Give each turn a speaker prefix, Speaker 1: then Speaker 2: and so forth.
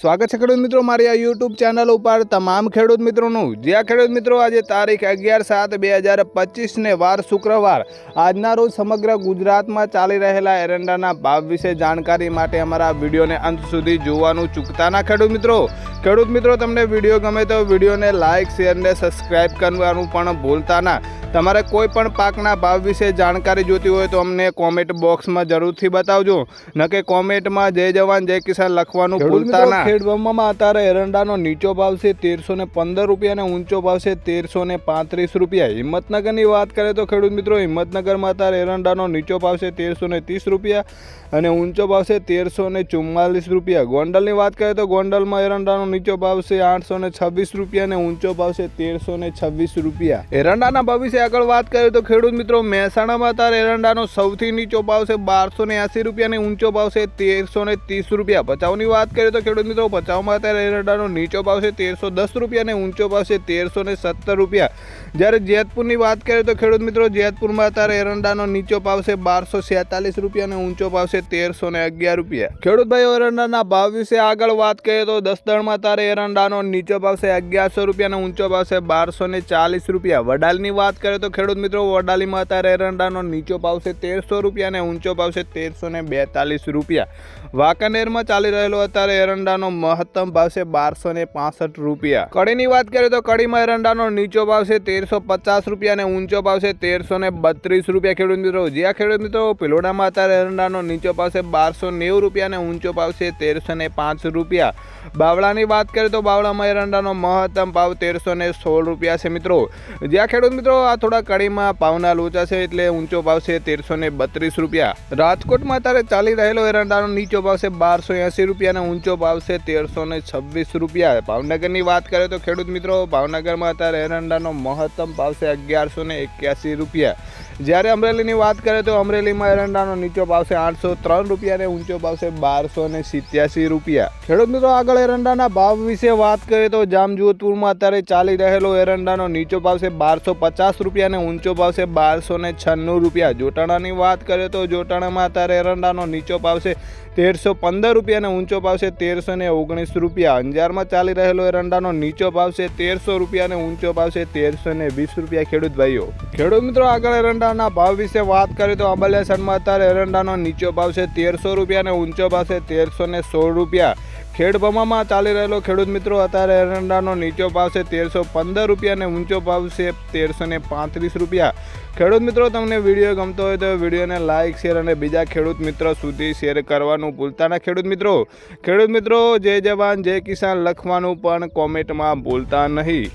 Speaker 1: સ્વાગત છે ખેડૂત મિત્રો મારી આ યુટ્યુબ ચેનલ ઉપર. તમામ ખેડૂત મિત્રોનું જ્યાં ખેડૂત મિત્રો, આજે તારીખ અગિયાર સાત બે હજાર પચીસને વાર શુક્રવાર. આજના રોજ સમગ્ર ગુજરાતમાં ચાલી રહેલા એરંડાના ભાવ વિશે જાણકારી માટે અમારા વિડીયોને અંત સુધી જોવાનું ચૂકતા ના ખેડૂત મિત્રો. ખેડૂત મિત્રો, તમને વીડિયો ગમે તો વિડીયોને લાઇક શેર ને સબસ્ક્રાઇબ કરવાનું પણ ભૂલતા ના. તમારે કોઈ પણ પાકના ભાવ વિશે જાણકારી જોઈતી હોય તો અમને કોમેન્ટ બોક્સમાં જરૂરથી બતાવજો. ન કે કોમેન્ટમાં જય જવાન જય કિસાન લખવાનું ભૂલતા ના. ખેડવામાં અત્યારે એરંડાનો નીચો ભાવ છે તેરસો ને પંદર રૂપિયા અને ઊંચો ભાવ છે તેરસો ને પાંત્રીસ રૂપિયા. હિંમતનગરની વાત કરીએ તો ખેડૂત મિત્રો હિંમતનગરમાં અત્યારે એરંડાનો નીચો ભાવ છે તેરસો ને ત્રીસ રૂપિયા અને ઊંચો ભાવ છે તેરસો ને ચુમ્માલીસ રૂપિયા. ગોંડલની વાત કરીએ તો ગોંડલમાં એરંડાનો નીચો ભાવ છે આઠસો ને છવ્વીસ રૂપિયા અને ઊંચો ભાવ છે તેરસો ને છવ્વીસ રૂપિયા. એરંડાના ભાવ વિશે આગળ વાત કરીએ તો ખેડૂત મિત્રો, મહેસાણામાં અત્યારે એરંડાનો સૌથી નીચો ભાવ છે બારસો ને એંસી રૂપિયા ઊંચો ભાવ છે તેરસો ને ત્રીસ રૂપિયા. ભચાઉની વાત કરીએ તો ખેડૂત મિત્રો, ભચાઉમાં અત્યારે એરંડાનો નીચો ભાવ છે તેરસો દસ રૂપિયા અને ઊંચો ભાવ છે તેરસો ને સત્તર રૂપિયા. જ્યારે જેતપુરની વાત કરીએ તો ખેડૂત મિત્રો, જેતપુરમાં અત્યારે એરંડાનો નીચો ભાવ છે બારસો છેતાલીસ રૂપિયા અને ઊંચો ભાવ છે તેરસો ને અગિયાર રૂપિયા. ખેડૂત ભાઈઓ, એરંડાના ભાવ વિશે આગળ વાત કરીએ તો દસદણમાં અત્યારે એરંડાનો નીચો ભાવ છે અગિયારસો રૂપિયા અને ઊંચો ભાવ છે બારસો ચાલીસ રૂપિયા. વડાલની વાત કરીએ તો ખેડૂત મિત્રો, વડાલીમાં અત્યારે એરંડાનો નીચો ભાવ છે તેરસો રૂપિયા અને ઊંચો ભાવ છે તેરસો ને બેતાલીસ રૂપિયા. વાંકાનેરમાં ચાલી રહેલો અત્યારે એરંડાનો મહત્તમ ભાવ છે બારસો ને પાસઠ રૂપિયા. કડીની વાત કરીએ તો કડીમાં એરંડાનો નીચો ભાવ છે તેરસો પચાસ રૂપિયા અને ઊંચો ભાવ છે તેરસો ને બત્રીસ રૂપિયા. ખેડૂત મિત્રો જ્યાં ખેડૂત મિત્રો, પિલોડામાં અત્યારે એરંડાનો નીચો ભાવ છે બારસો નેવું રૂપિયા અને ઊંચો ભાવ છે તેરસો ને પાંચ રૂપિયા. બાવળાની વાત કરીએ તો બાવળામાં એરંડાનો મહત્તમ ભાવ તેરસો ને સોળ રૂપિયા છે મિત્રો. જ્યાં ખેડૂત મિત્રો આ થોડા કડીમાં ભાવના લોચા છે એટલે ઊંચો ભાવ છે તેરસો ને બત્રીસ રૂપિયા. રાજકોટમાં અત્યારે ચાલી રહેલો એરંડાનો નીચો ભાવ છે બારસો એંસી રૂપિયા અને ઊંચો ભાવ છે તેરસો ને છવ્વીસ રૂપિયા. ભાવનગરની વાત કરીએ તો ખેડૂત મિત્રો, ભાવનગરમાં અત્યારે એરંડાનો મહત્તમ ભાવ છે અગિયારસો ને એક્યાસી રૂપિયા. જ્યારે અમરેલીની વાત કરીએ તો અમરેલીમાં એરંડાનો નીચો ભાવ આઠસો ત્રણ રૂપિયા અને ઊંચો ભાવ બારસો ને સિત્યાસી રૂપિયા. ખેડૂત મિત્રો, આગળ એરંડાના ભાવ વિશે વાત કરીએ તો જામજોધપુરમાં અત્યારે ચાલી રહેલો એરંડાનો નીચો ભાવ બારસો પચાસ રૂપિયા અને ઊંચો ભાવ બારસો ને છન્નું રૂપિયા. જોટાણાની વાત કરીએ તો જોટાણામાં અત્યારે એરંડાનો નીચો ભાવ તેરસો પંદર રૂપિયા અને ઊંચો ભાવ તેરસો ને ઓગણીસ રૂપિયા. અંજારમાં ચાલી રહેલો એરંડાનો નીચો ભાવ છે તેરસો રૂપિયા અને ઊંચો ભાવ તેરસો ને વીસ રૂપિયા. ખેડૂત ભાઈઓ, ખેડૂત મિત્રો, આગળ એરંડાના ભાવ વિશે વાત કરીએ તો અબલ્યાસરમાં અત્યારે એરંડાનો નીચો ભાવ છે તેરસો રૂપિયા અને ઊંચો ભાવ છે તેરસો ને સોળ રૂપિયા. ખેડભમામાં ચાલી રહેલો ખેડૂત મિત્રો અત્યારે એરંડાનો નીચો ભાવ છે તેરસો પંદર રૂપિયા અને ઊંચો ભાવ છે તેરસો ને પાંત્રીસ રૂપિયા. ખેડૂત મિત્રો, તમને વીડિયો ગમતો હોય તો વિડીયોને લાઇક શેર અને બીજા ખેડૂત મિત્રો સુધી શેર કરવાનું ભૂલતા ના. ખેડૂત મિત્રો ખેડૂત મિત્રો, જય જવાન, જય કિસાન લખવાનું પણ કોમેન્ટમાં ભૂલતા નહીં.